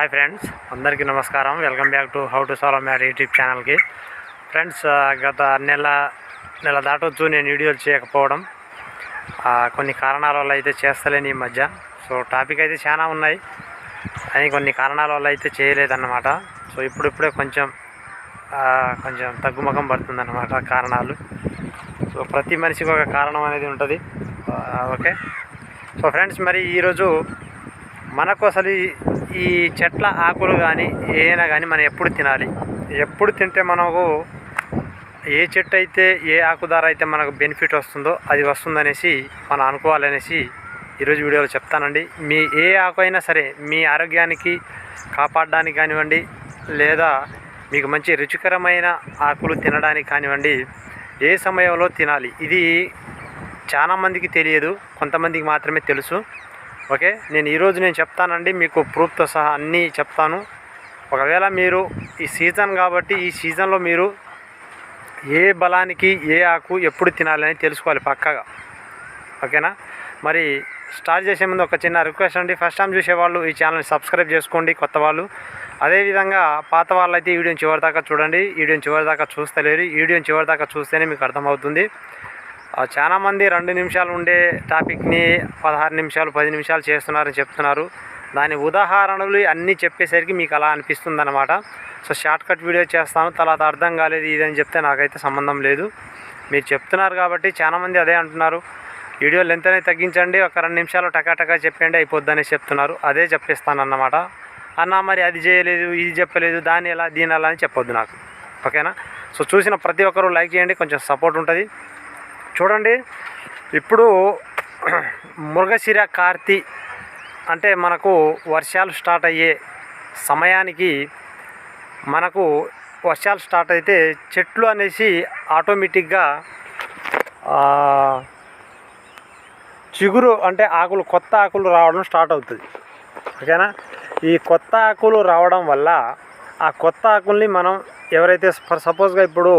Hi friends అందరికీ నమస్కారం. Welcome back to how to solve math YouTube ఛానల్కి. Friends గత నెల నెల దాటొచ్చు నేను వీడియోలు చేయకపోవడం. కొన్ని కారణాల వల్ల అయితే చేస్తలేను ఈ మధ్య. సో టాపిక్ అయితే చాలా ఉన్నాయి. కానీ కొన్ని కారణాల వల్ల అయితే చేయలేదన్నమాట. సో ఇప్పుడిప్పుడే కొంచెం కొంచెం తగ్గుముఖం పడుతుందన్నమాట కారణాలు. సో ప్రతి మనిషికి ఒక కారణం అనేది ఉంటుంది. ఓకే? సో ఫ్రెండ్స్ మరి ఈరోజు మనకు అసలు ఈ- చెట్ల ఆకులు కానీ ఏదైనా కానీ మనం ఎప్పుడు తినాలి. ఎప్పుడు తింటే మనకు ఏ చెట్టు అయితే ఏ ఆకు ద్వారా అయితే మనకు బెనిఫిట్ వస్తుందో అది వస్తుందనేసి మనం అనుకోవాలనేసి ఈరోజు వీడియోలో చెప్తానండి. మీ ఏ ఆకు అయినా సరే మీ ఆరోగ్యానికి కాపాడడానికి కానివ్వండి లేదా మీకు మంచి రుచికరమైన ఆకులు తినడానికి కానివ్వండి ఏ సమయంలో తినాలి ఇది చాలామందికి తెలియదు కొంతమందికి మాత్రమే తెలుసు. ఓకే? నేను ఈరోజు నేను చెప్తానండి మీకు ప్రూఫ్తో సహా అన్నీ చెప్తాను. ఒకవేళ మీరు ఈ సీజన్ కాబట్టి ఈ సీజన్లో మీరు ఏ బలానికి ఏ ఆకు ఎప్పుడు తినాలని తెలుసుకోవాలి పక్కగా. ఓకేనా? మరి స్టార్ట్ చేసే ముందు ఒక చిన్న రిక్వెస్ట్ అండి. ఫస్ట్ టైం చూసేవాళ్ళు ఈ ఛానల్ని సబ్స్క్రైబ్ చేసుకోండి కొత్త వాళ్ళు. అదేవిధంగా పాత వాళ్ళు అయితే వీడియోని చివరి దాకా చూడండి. వీడియోని చివరి దాకా చూస్తలేరు. వీడియోని చివరి దాకా చూస్తేనే మీకు అర్థమవుతుంది. చాలామంది చాలా మంది రెండు నిమిషాలు ఉండే టాపిక్ని పదహారు నిమిషాలు పది నిమిషాలు చేస్తున్నారని చెప్తున్నారు. దాని ఉదాహరణలు అన్నీ చెప్పేసరికి మీకు అలా అనిపిస్తుంది అనమాట సో షార్ట్ కట్ వీడియో చేస్తాను. తర్వాత అర్థం కాలేదు ఇదని చెప్తే నాకైతే సంబంధం లేదు. మీరు చెప్తున్నారు కాబట్టి చాలామంది అదే అంటున్నారు. వీడియో లెంత్ అనేది తగ్గించండి. ఒక రెండు నిమిషాలు టకాటకా చెప్పండి అయిపోద్ది చెప్తున్నారు. అదే చెప్పేస్తాను అన్నమాట అన్న మరి అది చేయలేదు ఇది చెప్పలేదు దాని ఎలా దీని ఎలా అని చెప్పొద్దు నాకు. ఓకేనా? సో చూసిన ప్రతి ఒక్కరూ లైక్ చేయండి. కొంచెం సపోర్ట్ ఉంటుంది. చూడండి. ఇప్పుడు మృగశిర కార్తీ అంటే మనకు వర్షాలు స్టార్ట్ అయ్యే సమయానికి మనకు వర్షాలు స్టార్ట్ అయితే చెట్లు అనేసి ఆటోమేటిక్గా చిగురు అంటే ఆకులు కొత్త ఆకులు రావడం స్టార్ట్ అవుతుంది. ఓకేనా? ఈ కొత్త ఆకులు రావడం వల్ల ఆ కొత్త ఆకుల్ని మనం ఎవరైతే ఫర్ సపోజ్గా ఇప్పుడు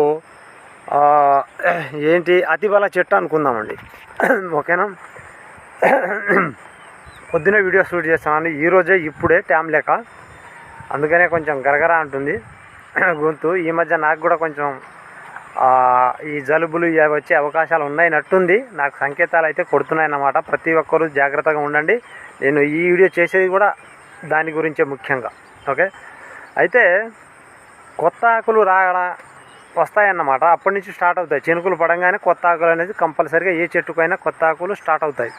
ఏంటి అతిబల చెట్టు అనుకుందామండి. ఓకేనా? పొద్దునే వీడియో షూట్ చేస్తున్నాను ఈరోజే ఇప్పుడే ట్యామ్ లేక అందుకనే కొంచెం గరగర అంటుంది. గొంతు. ఈ మధ్య నాకు కూడా కొంచెం ఈ జలుబులు ఇవి వచ్చే అవకాశాలు ఉన్నాయినట్టుంది. నాకు సంకేతాలు అయితే కొడుతున్నాయి అన్నమాట ప్రతి ఒక్కరూ జాగ్రత్తగా ఉండండి. నేను ఈ వీడియో చేసేది కూడా దాని గురించే ముఖ్యంగా. ఓకే? అయితే కొత్త ఆకులు రాగడ వస్తాయన్నమాట. అప్పటి నుంచి స్టార్ట్ అవుతాయి. చినుకులు పడంగానే కొత్త ఆకులు అనేది కంపల్సరీగా ఏ చెట్టుకైనా కొత్త ఆకులు స్టార్ట్ అవుతాయి.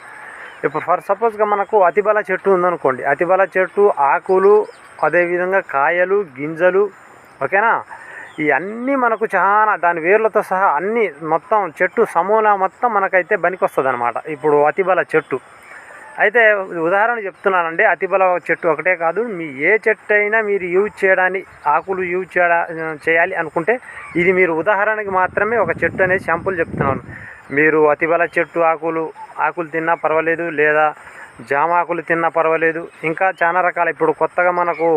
ఇప్పుడు ఫర్ సపోజ్గా మనకు అతిబల చెట్టు ఉందనుకోండి. అతిబల చెట్టు ఆకులు అదేవిధంగా కాయలు గింజలు ఓకేనా? ఇవన్నీ మనకు చాలా దాని వేర్లతో సహా అన్నీ మొత్తం చెట్టు సమూల మొత్తం మనకైతే బనికొస్తుంది అనమాట ఇప్పుడు అతిబల చెట్టు. అయితే ఉదాహరణ చెప్తున్నానండి. అతిబల చెట్టు ఒకటే కాదు. మీ ఏ చెట్టు అయినా మీరు యూజ్ చేయడానికి ఆకులు యూజ్ చేయడా చేయాలి అనుకుంటే ఇది మీరు ఉదాహరణకి మాత్రమే ఒక చెట్టు అనేది శాంపుల్ చెప్తున్నాను. మీరు అతిబల చెట్టు ఆకులు ఆకులు తిన్నా పర్వాలేదు. లేదా జామ ఆకులు తిన్నా పర్వాలేదు. ఇంకా చాలా రకాల. ఇప్పుడు కొత్తగా మనకు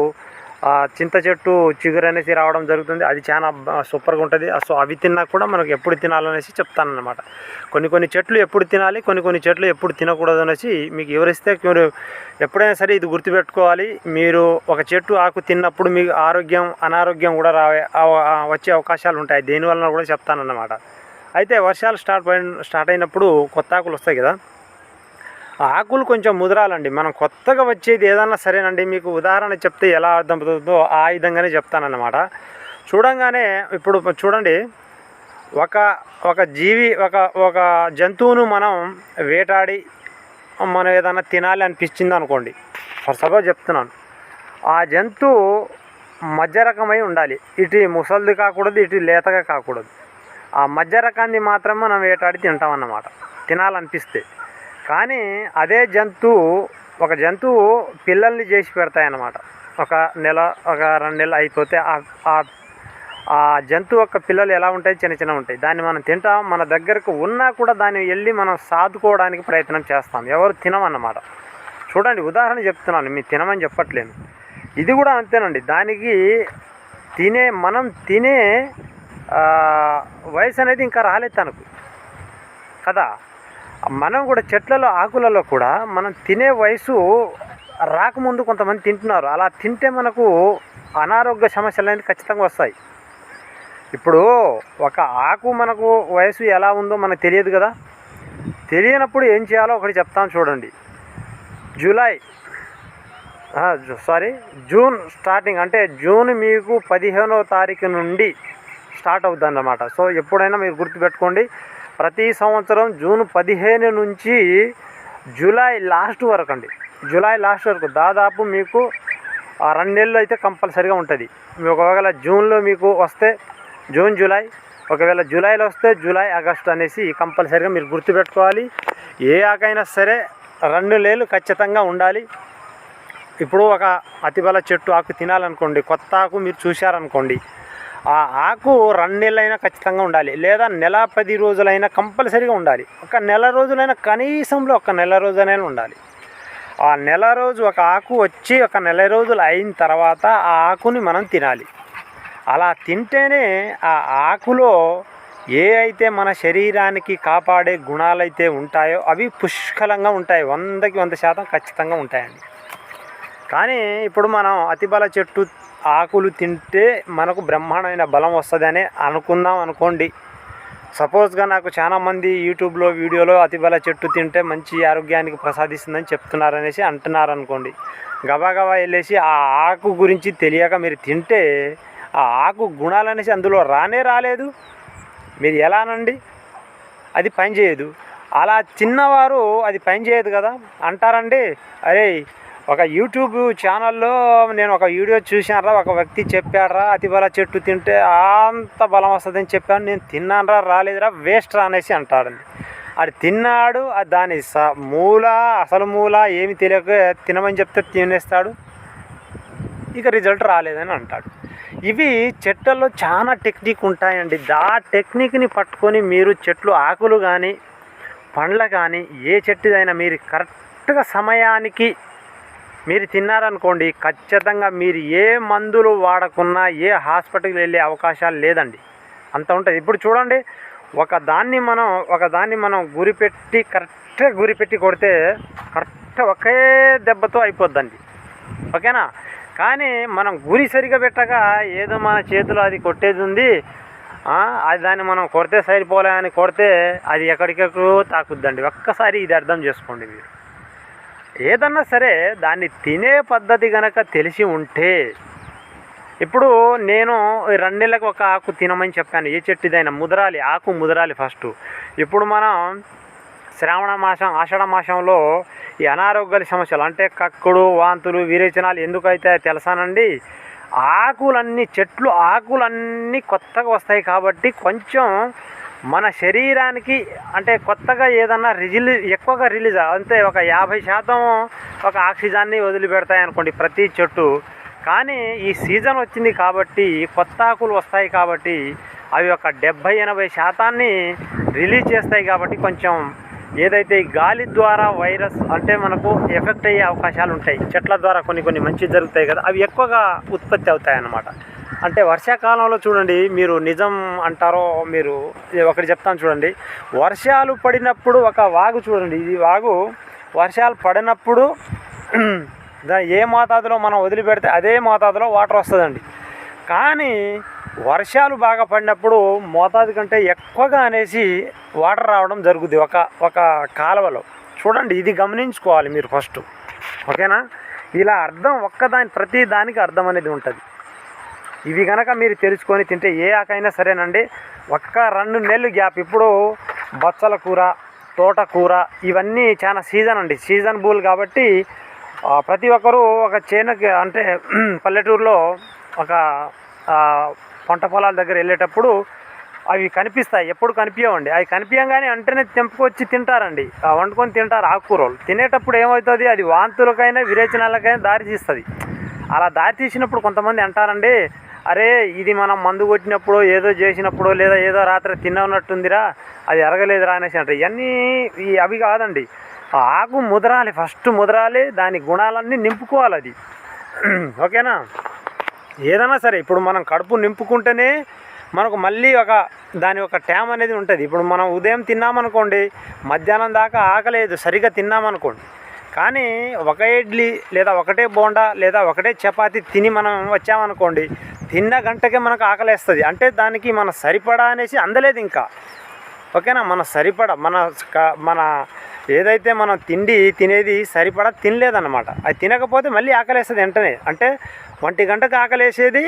చింత చెట్టు చిగురు అనేసి రావడం జరుగుతుంది. అది చాలా సూపర్గా ఉంటుంది. సో అవి తిన్నా కూడా మనకు ఎప్పుడు తినాలనేసి చెప్తానన్నమాట. కొన్ని కొన్ని చెట్లు ఎప్పుడు తినాలి కొన్ని కొన్ని చెట్లు ఎప్పుడు తినకూడదు అనేసి మీకు వివరిస్తే మీరు ఎప్పుడైనా సరే ఇది గుర్తుపెట్టుకోవాలి. మీరు ఒక చెట్టు ఆకు తిన్నప్పుడు మీకు ఆరోగ్యం అనారోగ్యం కూడా రావే వచ్చే అవకాశాలు ఉంటాయి. దేనివలన కూడా చెప్తానన్నమాట. అయితే వర్షాలు స్టార్ట్ అయిన స్టార్ట్ అయినప్పుడు కొత్త ఆకులు వస్తాయి కదా? ఆకులు కొంచెం ముదరాలండి. మనం కొత్తగా వచ్చేది ఏదన్నా సరేనండి మీకు ఉదాహరణ చెప్తే ఎలా అర్థమవుతుందో ఆ విధంగానే చెప్తానన్నమాట. చూడంగానే ఇప్పుడు చూడండి ఒక ఒక జీవి ఒక ఒక జంతువును మనం వేటాడి మనం ఏదైనా తినాలి అనిపించింది అనుకోండి ఫర్ సపోజ్ చెప్తున్నాను ఆ జంతువు మధ్య రకమై ఉండాలి. ఇటు ముసలిది కాకూడదు ఇటు లేతగా కాకూడదు. ఆ మధ్య రకాన్ని మాత్రం మనం వేటాడి తింటాం అన్నమాట తినాలనిపిస్తే. కానీ అదే జంతువు ఒక జంతువు పిల్లల్ని చేసి పెడతాయన్నమాట. ఒక నెల ఒక రెండు నెలలు అయిపోతే ఆ- ఆ జంతువు యొక్క పిల్లలు ఎలా ఉంటాయి? చిన్న చిన్న ఉంటాయి. దాన్ని మనం తింటాం. మన దగ్గరకు ఉన్నా కూడా దాన్ని వెళ్ళి మనం సాదుకోవడానికి ప్రయత్నం చేస్తాం. ఎవరు తినమన్నమాట. చూడండి ఉదాహరణ చెప్తున్నాను. మీరు తినమని చెప్పట్లేను ఇది కూడా అంతేనండి. దానికి తినే మనం తినే వయసు అనేది ఇంకా రాలేదు తనకు. కదా? మనం కూడా చెట్లలో ఆకులలో కూడా మనం తినే వయసు రాకముందు కొంతమంది తింటున్నారు. అలా తింటే మనకు అనారోగ్య సమస్యలు అనేది ఖచ్చితంగా వస్తాయి. ఇప్పుడు ఒక ఆకు మనకు వయసు ఎలా ఉందో మనకు తెలియదు కదా. తెలియనప్పుడు ఏం చేయాలో ఒకటి చెప్తాను చూడండి. జూలై సారీ జూన్ స్టార్టింగ్ అంటే జూన్ మీకు పదిహేనో తారీఖు నుండి స్టార్ట్ అవుతుంది అన్నమాట సో ఎప్పుడైనా మీరు గుర్తుపెట్టుకోండి. ప్రతి సంవత్సరం జూన్ పదిహేను నుంచి జూలై లాస్ట్ వరకు అండి. జూలై లాస్ట్ వరకు దాదాపు మీకు ఆ రెండు నెలలు అయితే కంపల్సరీగా ఉంటుంది. ఒకవేళ జూన్లో మీకు వస్తే జూన్ జూలై ఒకవేళ జూలైలో వస్తే జూలై ఆగస్ట్ అనేసి కంపల్సరీగా మీరు గుర్తుపెట్టుకోవాలి. ఏ ఆకైనా సరే రెండు నెలలు ఖచ్చితంగా ఉండాలి. ఇప్పుడు ఒక అతిబల చెట్టు ఆకు తినాలనుకోండి కొత్త ఆకు మీరు చూశారనుకోండి ఆ ఆకు రెండు నెలలైనా ఖచ్చితంగా ఉండాలి. లేదా నెల పది రోజులైనా కంపల్సరీగా ఉండాలి. ఒక నెల రోజులైనా కనీసంలో ఒక నెల రోజునైనా ఉండాలి. ఆ నెల రోజు ఒక ఆకు వచ్చి ఒక నెల రోజులు అయిన తర్వాత ఆ ఆకుని మనం తినాలి. అలా తింటేనే ఆ ఆకులో ఏ అయితే మన శరీరానికి కాపాడే గుణాలైతే ఉంటాయో అవి పుష్కలంగా ఉంటాయి. వందకి వంద శాతం ఖచ్చితంగా ఉంటాయండి. కానీ ఇప్పుడు మనం అతిబల చెట్టు ఆకులు తింటే మనకు బ్రహ్మాండమైన బలం వస్తుందని అనుకుందాం అనుకోండి. సపోజ్గా నాకు చాలామంది యూట్యూబ్లో వీడియోలో అతిబల చెట్టు తింటే మంచి ఆరోగ్యానికి ప్రసాదిస్తుందని చెప్తున్నారనేసి అంటున్నారు అనుకోండి గబాగబా వెళ్ళేసి ఆ ఆకు గురించి తెలియక మీరు తింటే ఆ ఆకు గుణాలనేసి అందులో రానే రాలేదు. మీరు ఎలానండి అది పని చేయదు. అలా తిన్నవారు అది పని చేయదు కదా? అంటారండి. అరే ఒక యూట్యూబ్ ఛానల్లో నేను ఒక వీడియో చూశానరా ఒక వ్యక్తి చెప్పాడరా అతిబల చెట్టు తింటే అంత బలం వస్తుందని చెప్పాను. నేను తిన్నానరా రాలేదురా వేస్ట్ రా అనేసి అంటాడండి. అది తిన్నాడు దాని స మూల అసలు మూల ఏమి తెలియక తినమని చెప్తే తినేస్తాడు. ఇక రిజల్ట్ రాలేదని అంటాడు. ఇవి చెట్లలో చాలా టెక్నిక్ ఉంటాయండి. దా టెక్నిక్ని పట్టుకొని మీరు చెట్లు ఆకులు కానీ పండ్ల కానీ ఏ చెట్టుదైనా మీరు కరెక్ట్గా సమయానికి మీరు తిన్నారనుకోండి ఖచ్చితంగా మీరు ఏ మందులు వాడకున్నా ఏ హాస్పిటల్కి వెళ్ళే అవకాశాలు లేదండి. అంత ఉంటుంది. ఇప్పుడు చూడండి ఒక దాన్ని మనం ఒక దాన్ని మనం గురిపెట్టి కరెక్ట్గా గురిపెట్టి కొడితే కరెక్ట్ ఒకే దెబ్బతో అయిపోద్దండి. ఓకేనా? కానీ మనం గురి సరిగా పెట్టగా ఏదో మన చేతిలో అది కొట్టేది ఉంది అది దాన్ని మనం కొడితే సరిపోలే అని కొడితే అది ఎక్కడికెక్కడో తాకుద్దండి. ఒక్కసారి ఇది అర్థం చేసుకోండి మీరు. ఏదన్నా సరే దాన్ని తినే పద్ధతి గనక తెలిసి ఉంటే ఇప్పుడు నేను ఈ రెండు నెలలకు ఒక ఆకు తినమని చెప్పాను. ఏ చెట్టుదైనా ముదరాలి ఆకు ముదరాలి ఫస్ట్. ఇప్పుడు మనం శ్రావణ మాసం ఆషాఢ మాసంలో ఈ అనారోగ్య సమస్యలు అంటే కక్కుడు వాంతులు విరేచనాలు ఎందుకైతే తెలుసానండి? ఆకులన్నీ చెట్లు ఆకులన్నీ కొత్తగా వస్తాయి కాబట్టి కొంచెం మన శరీరానికి అంటే కొత్తగా ఏదన్నా రిజిల్ ఎక్కువగా రిలీజ్ అంటే ఒక యాభై శాతం ఒక ఆక్సిజన్ని వదిలిపెడతాయి అనుకోండి ప్రతి చెట్టు. కానీ ఈ సీజన్ వచ్చింది కాబట్టి కొత్త ఆకులు వస్తాయి కాబట్టి అవి ఒక డెబ్భై ఎనభై శాతాన్ని రిలీజ్ చేస్తాయి కాబట్టి కొంచెం ఏదైతే గాలి ద్వారా వైరస్ అంటే మనకు ఎఫెక్ట్ అయ్యే అవకాశాలు ఉంటాయి చెట్ల ద్వారా కొన్ని కొన్ని మంచి జరుగుతాయి కదా అవి ఎక్కువగా ఉత్పత్తి అవుతాయి అన్నమాట అంటే వర్షాకాలంలో చూడండి మీరు నిజం అంటారో మీరు ఒకటి చెప్తాను చూడండి. వర్షాలు పడినప్పుడు ఒక వాగు చూడండి ఇది వాగు వర్షాలు పడినప్పుడు ఏ మోతాదులో మనం వదిలిపెడితే అదే మోతాదులో వాటర్ వస్తుందండి. కానీ వర్షాలు బాగా పడినప్పుడు మోతాదు కంటే ఎక్కువగా అనేసి వాటర్ రావడం జరుగుద్ది ఒక ఒక కాలువలో. చూడండి ఇది గమనించుకోవాలి మీరు ఫస్ట్. ఓకేనా? ఇలా అర్థం ఒక్కదాని ప్రతి దానికి అర్థం అనేది ఉంటుంది. ఇవి కనుక మీరు తెలుసుకొని తింటే ఏ ఆకైనా సరేనండి. ఒక్క రెండు నెలలు గ్యాప్. ఇప్పుడు బచ్చల కూర తోటకూర ఇవన్నీ చాలా సీజన్ అండి. సీజన్ బుల్ కాబట్టి ప్రతి ఒక్కరూ ఒక చేనుకి అంటే పల్లెటూరులో ఒక పంట పొలాల దగ్గర వెళ్ళేటప్పుడు అవి కనిపిస్తాయి. ఎప్పుడు కనిపించవండి. అవి కనిపించగానే వెంటనే తెంపుకొచ్చి తింటారండి. వండుకొని తింటారు ఆకుకూరలు. తినేటప్పుడు ఏమవుతుంది? అది వాంతులకైనా విరేచనాలకైనా దారి తీస్తుంది. అలా దారి తీసినప్పుడు కొంతమంది అంటారండి అరే ఇది మనం మందు కొట్టినప్పుడు ఏదో చేసినప్పుడు లేదా ఏదో రాత్రి తిన్నట్టుందిరా అది ఎరగలేదురా అనేసి అంటారు. ఇవన్నీ అవి కాదండి. ఆ ఆకు ముదరాలి ఫస్ట్ ముదరాలి దాని గుణాలన్నీ నింపుకోవాలి అది. ఓకేనా? ఏదైనా సరే ఇప్పుడు మనం కడుపు నింపుకుంటేనే మనకు మళ్ళీ ఒక దాని ఒక ట్యామ్ అనేది ఉంటుంది. ఇప్పుడు మనం ఉదయం తిన్నామనుకోండి మధ్యాహ్నం దాకా ఆకలేదు సరిగా తిన్నామనుకోండి. కానీ ఒక ఇడ్లీ లేదా ఒకటే బోండా లేదా ఒకటే చపాతి తిని మనం వచ్చామనుకోండి తిన్న గంటకే మనకు ఆకలేస్తుంది. అంటే దానికి మన సరిపడా అనేసి అందలేదు ఇంకా. ఓకేనా? మన సరిపడా మన మన ఏదైతే మనం తిండి తినేది సరిపడా తినలేదన్నమాట. అది తినకపోతే మళ్ళీ ఆకలేస్తుంది వెంటనే. అంటే ఒంటి గంటకు ఆకలేసేది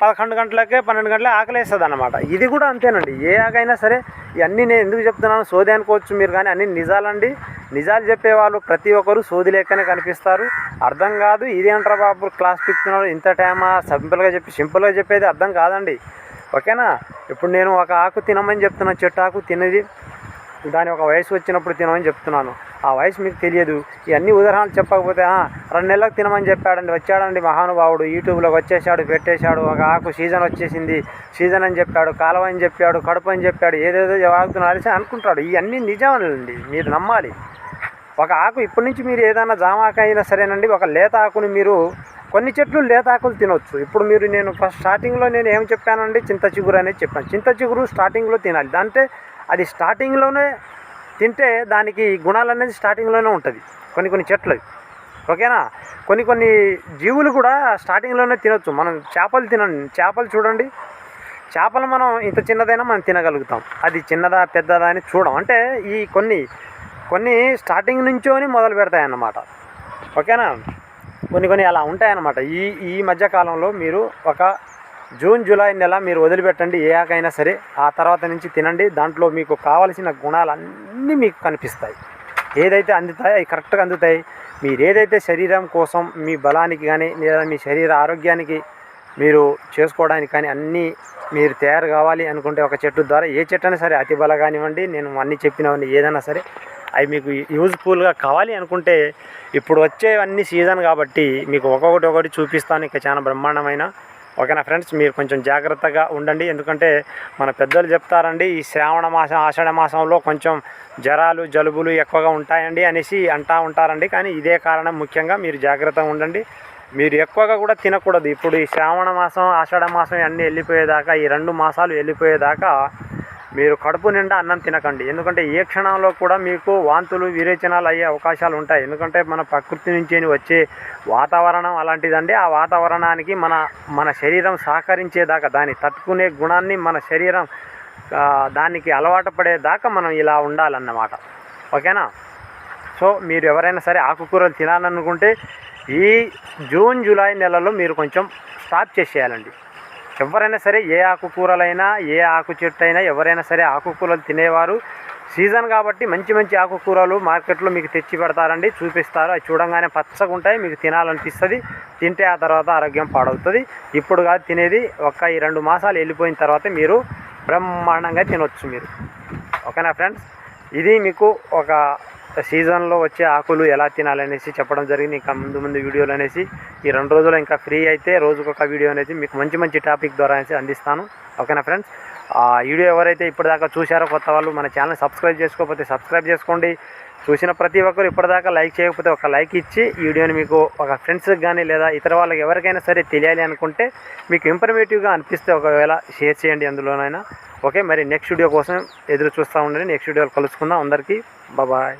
పదకొండు గంటలకే పన్నెండు గంటలకే ఆకలేస్తుంది అనమాట ఇది కూడా అంతేనండి. ఏ ఆగైనా సరే ఇవన్నీ నేను ఎందుకు చెప్తున్నాను? సోది అనుకోవచ్చు మీరు కానీ అన్ని నిజాలండి. నిజాలు చెప్పేవాళ్ళు ప్రతి ఒక్కరు సోది లేకనే కనిపిస్తారు. అర్థం కాదు ఇదేంట్రా బాబు క్లాస్ పిక్తున్నాడు ఇంత టైమా సింపుల్గా చెప్పి సింపుల్గా చెప్పేది అర్థం కాదండి. ఓకేనా? ఇప్పుడు నేను ఒక ఆకు తినమని చెప్తున్నాను చెట్టు ఆకు తినది దాని ఒక వయసు వచ్చినప్పుడు తినమని చెప్తున్నాను. ఆ వయసు మీకు తెలియదు. ఇవన్నీ ఉదాహరణలు చెప్పకపోతే రెండు నెలలకు తినమని చెప్పాడండి వచ్చాడండి మహానుభావుడు యూట్యూబ్లోకి వచ్చేసాడు పెట్టేశాడు ఒక ఆకు సీజన్ వచ్చేసింది సీజన్ అని చెప్పాడు కాలువ అని చెప్పాడు కడుపు అని చెప్పాడు ఏదేదో వాగుతున్నారు అని అనుకుంటాడు. ఇవన్నీ నిజమేనండి మీరు నమ్మాలి. ఒక ఆకు ఇప్పటి నుంచి మీరు ఏదైనా జామాక అయినా సరేనండి ఒక లేత ఆకుని మీరు కొన్ని చెట్లు లేత ఆకులు తినొచ్చు. ఇప్పుడు మీరు నేను ఫస్ట్ స్టార్టింగ్లో నేను ఏం చెప్పానండి? చింత చిగురు అనేది చెప్పాను. చింత చిగురు స్టార్టింగ్లో తినాలి. అంటే అది స్టార్టింగ్లోనే తింటే దానికి గుణాలు అనేది స్టార్టింగ్లోనే ఉంటుంది. కొన్ని కొన్ని చెట్లు ఓకేనా? కొన్ని కొన్ని జీవులు కూడా స్టార్టింగ్లోనే తినొచ్చు. మనం చేపలు తినండి చేపలు చూడండి. చేపలు మనం ఇంత చిన్నదైనా మనం తినగలుగుతాం. అది చిన్నదా పెద్దదా అని చూడం. అంటే ఈ కొన్ని కొన్ని స్టార్టింగ్ నుంచోని మొదలు పెడతాయి అన్నమాట ఓకేనా? కొన్ని కొన్ని అలా ఉంటాయన్నమాట. ఈ ఈ మధ్యకాలంలో మీరు ఒక జూన్ జూలై నెల మీరు వదిలిపెట్టండి. ఏ ఆకైనా సరే ఆ తర్వాత నుంచి తినండి. దాంట్లో మీకు కావలసిన గుణాలు అన్నీ మీకు కనిపిస్తాయి. ఏదైతే అందుతాయో అవి కరెక్ట్గా అందుతాయి. మీరు ఏదైతే శరీరం కోసం మీ బలానికి కానీ లేదా మీ శరీర ఆరోగ్యానికి మీరు చేసుకోవడానికి కానీ అన్నీ మీరు తయారు కావాలి అనుకుంటే ఒక చెట్టు ద్వారా ఏ చెట్టు అయినా సరే అతి బల కానివ్వండి. నేను అన్నీ చెప్పినవన్నీ ఏదైనా సరే అవి మీకు యూజ్ఫుల్గా కావాలి అనుకుంటే ఇప్పుడు వచ్చేవన్నీ సీజన్ కాబట్టి మీకు ఒక్కొక్కటి ఒకటి చూపిస్తాను. ఇంకా చాలా బ్రహ్మాండమైన ఓకేనా ఫ్రెండ్స్? మీరు కొంచెం జాగ్రత్తగా ఉండండి. ఎందుకంటే మన పెద్దలు చెప్తారండి ఈ శ్రావణ మాసం ఆషాఢ మాసంలో కొంచెం జ్వరాలు జలుబులు ఎక్కువగా ఉంటాయండి అనేసి అంటా ఉంటారండి. కానీ ఇదే కారణం ముఖ్యంగా మీరు జాగ్రత్తగా ఉండండి. మీరు ఎక్కువగా కూడా తినకూడదు. ఇప్పుడు ఈ శ్రావణ మాసం ఆషాఢ మాసం అన్నీ వెళ్ళిపోయేదాకా ఈ రెండు మాసాలు వెళ్ళిపోయేదాకా మీరు కడుపు నిండా అన్నం తినకండి. ఎందుకంటే ఏ క్షణంలో కూడా మీకు వాంతులు విరేచనాలు అయ్యే అవకాశాలు ఉంటాయి. ఎందుకంటే మన ప్రకృతి నుంచి వచ్చే వాతావరణం అలాంటిదండి. ఆ వాతావరణానికి మన మన శరీరం సహకరించేదాకా దాన్ని తట్టుకునే గుణాన్ని మన శరీరం దానికి అలవాటు పడేదాకా మనం ఇలా ఉండాలన్నమాట. ఓకేనా? సో మీరు ఎవరైనా సరే ఆకుకూరలు తినాలనుకుంటే ఈ జూన్ జూలై నెలలో మీరు కొంచెం స్టాప్ చేసేయాలండి. ఎవరైనా సరే ఏ ఆకుకూరలైనా ఏ ఆకు చెట్టు అయినా ఎవరైనా సరే ఆకుకూరలు తినేవారు. సీజన్ కాబట్టి మంచి మంచి ఆకుకూరలు మార్కెట్లో మీకు తెచ్చి పెడతారండి చూపిస్తారు. అవి చూడంగానే పచ్చగా ఉంటాయి మీకు తినాలనిపిస్తుంది. తింటే ఆ తర్వాత ఆరోగ్యం పాడవుతుంది. ఇప్పుడు కాదు తినేది ఒక ఈ రెండు మాసాలు వెళ్ళిపోయిన తర్వాత మీరు బ్రహ్మాండంగా తినొచ్చు మీరు. ఓకేనా ఫ్రెండ్స్? ఇది మీకు ఒక సీజన్లో వచ్చే ఆకులు ఎలా తినాలనేసి చెప్పడం జరిగింది. ఇంకా ముందు ముందు వీడియోలు అనేసి ఈ రెండు రోజులు ఇంకా ఫ్రీ అయితే రోజుకొక వీడియో అనేది మీకు మంచి మంచి టాపిక్ ద్వారా అనేసి అందిస్తాను. ఓకేనా ఫ్రెండ్స్? ఆ వీడియో ఎవరైతే ఇప్పటిదాకా చూశారో కొత్త వాళ్ళు మన ఛానల్ సబ్స్క్రైబ్ చేసుకోకపోతే సబ్స్క్రైబ్ చేసుకోండి. చూసిన ప్రతి ఒక్కరు ఇప్పటిదాకా లైక్ చేయకపోతే ఒక లైక్ ఇచ్చి వీడియోని మీకు ఒక ఫ్రెండ్స్కి కానీ లేదా ఇతర వాళ్ళకి ఎవరికైనా సరే తెలియాలి అనుకుంటే మీకు ఇన్ఫర్మేటివ్గా అనిపిస్తే ఒకవేళ షేర్ చేయండి అందులోనైనా. ఓకే మరి నెక్స్ట్ వీడియో కోసం ఎదురు చూస్తూ ఉండండి. నెక్స్ట్ వీడియోలో కలుసుకుందాం. అందరికీ బాయ్